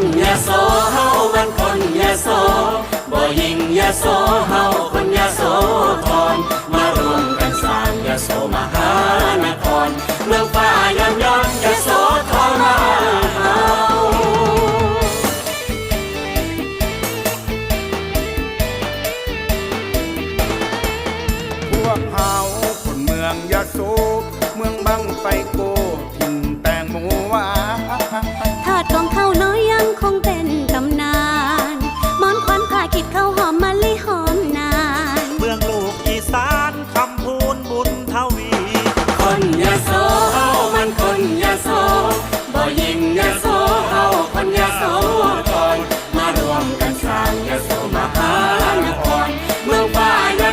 คนยะโสเฮามันคนยะโสบ่ยิ่งยะโสเฮาคนยะโสอรมารวมกันสร้างยะโสมหานครเมืองฟ้ายามยอนยะโสอรมาเฮาพวกเา คนยาโสตอนมารวมกันสร้างยาโสมหา